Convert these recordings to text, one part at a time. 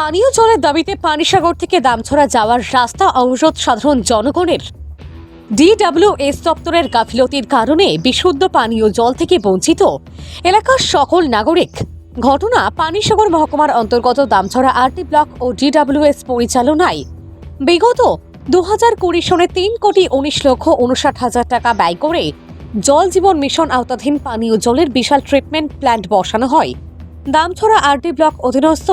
পানীয় জলের দাবিতে পানিসাগর থেকে দামছড়া যাওয়ার রাস্তা অবরোধ সাধারণ জনগণের। ডিডব্লিউএস দপ্তরের গাফিলতির কারণে বিশুদ্ধ পানীয় জল থেকে বঞ্চিত এলাকার সকল নাগরিক। ঘটনা পানিসাগর মহকুমার অন্তর্গত দামছড়া আরটি ব্লক ও ডিডব্লিউএস পরিচালনায়। বিগত দু হাজার কুড়ি সনে তিন কোটি উনিশ লক্ষ উনষাট হাজার টাকা ব্যয় করে জল জীবন মিশন আওতাধীন পানীয় জলের বিশাল ট্রিটমেন্ট প্ল্যান্ট বসানো হয়। দামছড়া আরডি ব্লক অধীনস্থ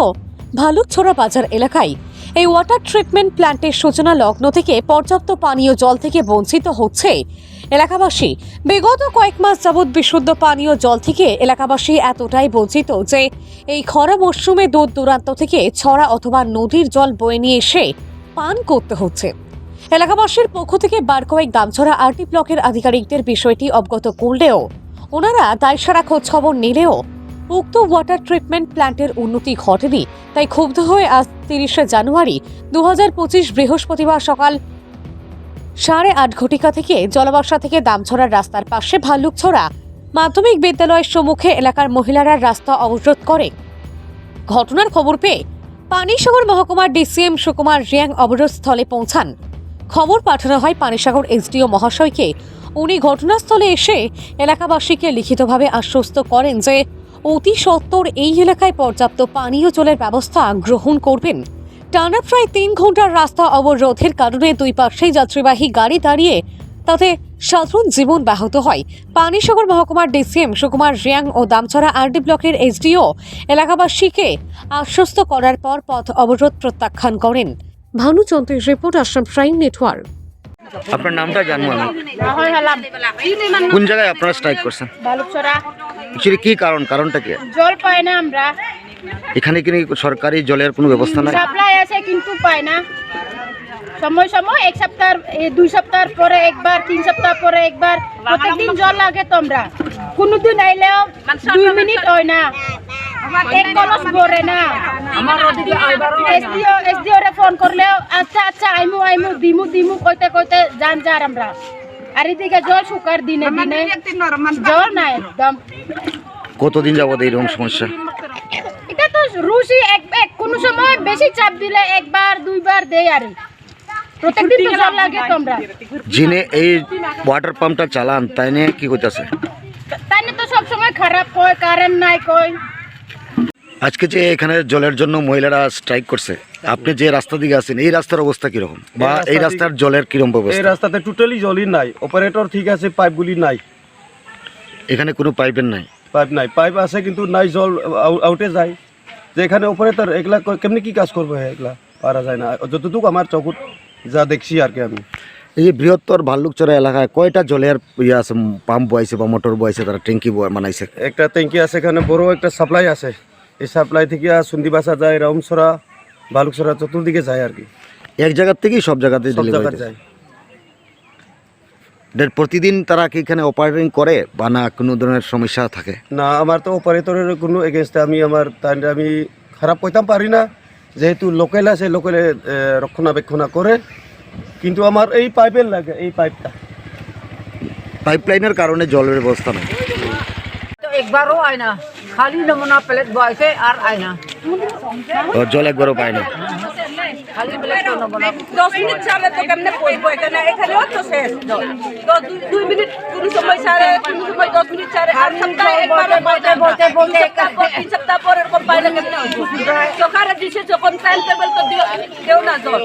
ভালুকছড়া বাজার এলাকায়। এই ওয়াটার ট্রিটমেন্ট প্ল্যান্টের সূচনা লগ্ন থেকে পর্যাপ্ত পানীয় জল থেকে বঞ্চিত হচ্ছে এলাকাবাসী। বিগত কয়েক মাস যাবৎ বিশুদ্ধ পানীয় জল থেকে এলাকাবাসী এতটাই বঞ্চিত যে এই খরা মরশুমে দূর দূরান্ত থেকে ছড়া অথবা নদীর জল বয়ে নিয়ে এসে পান করতে হচ্ছে। এলাকাবাসীর পক্ষ থেকে বার কয়েক দামছড়া আরটি ব্লকের আধিকারিকদের বিষয়টি অবগত করলেও ওনারা দায়সারা খোঁজ খবর নিলেও উক্ত ওয়াটার ট্রিটমেন্ট প্ল্যান্টের উন্নতি ঘটেনি, তাই ক্ষুব্ধ হয়ে আজ তিরিশে জানুয়ারি দু হাজার পঁচিশ বৃহস্পতিবার সকাল সাড়ে আট ঘটিকা থেকে জলবাসা থেকে দামছড়ার রাস্তার পাশে ভাল্লুকছড়া মাধ্যমিক বিদ্যালয়ের সম্মুখে এলাকার মহিলারা রাস্তা অবরোধ করে। ঘটনার খবর পেয়ে পানিসাগর মহকুমার ডিসিএম সুকুমার রিয়াং অবরোধস্থলে পৌঁছান। খবর পাঠানো হয় পানিসাগর এসডিও মহাশয়কে। উনি ঘটনাস্থলে এসে এলাকাবাসীকে লিখিতভাবে আশ্বস্ত করেন যে অতি সত্বর এই এলাকায় পর্যাপ্ত পানীয় জলের ব্যবস্থা গ্রহণ করবেন। টানা প্রায় তিন ঘণ্টার রাস্তা অবরোধের কারণে দুই পাশেই যাত্রীবাহী গাড়ি দাঁড়িয়ে তাতে সাধারণ জীবন ব্যাহত হয়। পানিসাগর মহকুমার ডিসিএম সুকুমার রিয়াং ও দামছড়া আরডি ব্লকের এসডিও এলাকাবাসীকে আশ্বস্ত করার পর পথ অবরোধ প্রত্যাখ্যান করেন। ভানুচন্দ্রের রিপোর্ট আসাম প্রাইম নেটওয়ার্ক। আপনার নামটা জানব আমি। কোন জায়গায় আপনারা স্ট্রাইক করছেন? অ্যাকচুয়ালি কি কারণ? কারণটা কি? জল পাই না আমরা। এখানে কি সরকারি জলের কোনো ব্যবস্থা নাই? সাপ্লাই আছে কিন্তু পাই না। সময় সময় এক সপ্তাহ দুই সপ্তাহ পরে একবার তিন সপ্তাহ পরে একবার। প্রত্যেকদিন জল লাগে তোমরা কোনোদিন আইলেও দুই মিনিট হয় না। এক কলস ভরে না। এসডিও এসডিও রে ফোন করলেও আচ্ছা আচ্ছা আইমু আইমু দিমু দিমু কইতে কইতে যান যার আমরা। আর এদিকে জল শুকার দিনে দিনে। জল নাই একদম। কতদিন যাবত এইরকম সমস্যা? এটা তো রুশি এক এক কোন সময় বেশি চাপ দিলে একবার দুইবার দেয় আর। প্রত্যেকদিন তো জল লাগে তোমরা। যিনি এই ওয়াটার পাম্পটা চালান তাই নিয়ে কি করতেছে তাই না তো সব সময় খারাপ কয় কারেন্ট নাই কয়। আজকে যে এখানে জলের জন্য মহিলারা স্ট্রাইক করছে আপনি যে রাস্তা দিকে আছেন এই রাস্তার অবস্থা কীরকম? বা এই রাস্তার জলের কীরকম এই রাস্তাতে টোটালি জলই নাই। অপারেটর ঠিক আছে পাইপগুলি নাই। এখানে কোনো পাইপের নাই? পাইপ নাই। পাইপ আছে কিন্তু নাই জল আউ- আউটে যায়। যে এখানে অপারেটর এগুলা কেমনি কি কাজ করব এগুলা? পারা যায় না। যতটুকু আমার চকুত যা দেখছি আর কি আমি। এই যে বৃহত্তর ভাল্লুকচরা এলাকায় কয়টা জলের ইয়ে আছে পাম্প বয়াইছে বা মোটর বয়াইছে তারা ট্যাঙ্কি বানাইছে? একটা ট্যাঙ্কি আছে এখানে বড় একটা সাপ্লাই আছে। এই সাপ্লাই থেকে সুন্দিবাসা যায় রামসরা বালুকসরা চতুর্দিকে যায় আর কি। এক জায়গার থেকেই সব জায়গাতে সব জায়গায় যায়। প্রতিদিন তারা কি এখানে অপারেটিং করে বা না কোনো ধরনের সমস্যা থাকে? না আমার তো অপারেটরের কোনো এগেনস্টে আমি আমার তাই আমি খারাপ কইতাম পারি না। যেহেতু লোকেল আছে লোকেলে রক্ষণাবেক্ষণা করে। কিন্তু আমার এই পাইপের লাগে এই পাইপটা পাইপ পাইপলাইনের কারণে জলের ব্যবস্থা নেই। একবারও আয় না। খালি নমুনা প্লেট বয়সে আর আয় না ও জল একবারও পায় না। খালি প্লেট নমুনা। দশ মিনিট ছাড়লে তো কেমনে পড়ব এখানে? এখানেও তো শেষ। তো দুই- মিনিট কোনো সময় ছাড়ে কোনো সময় দশ মিনিট ছাড়ে আর সপ্তাহে একবার বলতে বলতে বলতে তিন সপ্তাহ পর এরকম পাইলে কেমনে হইব দিছে যখন টাইম টেবিল তো দিও দেও না জল।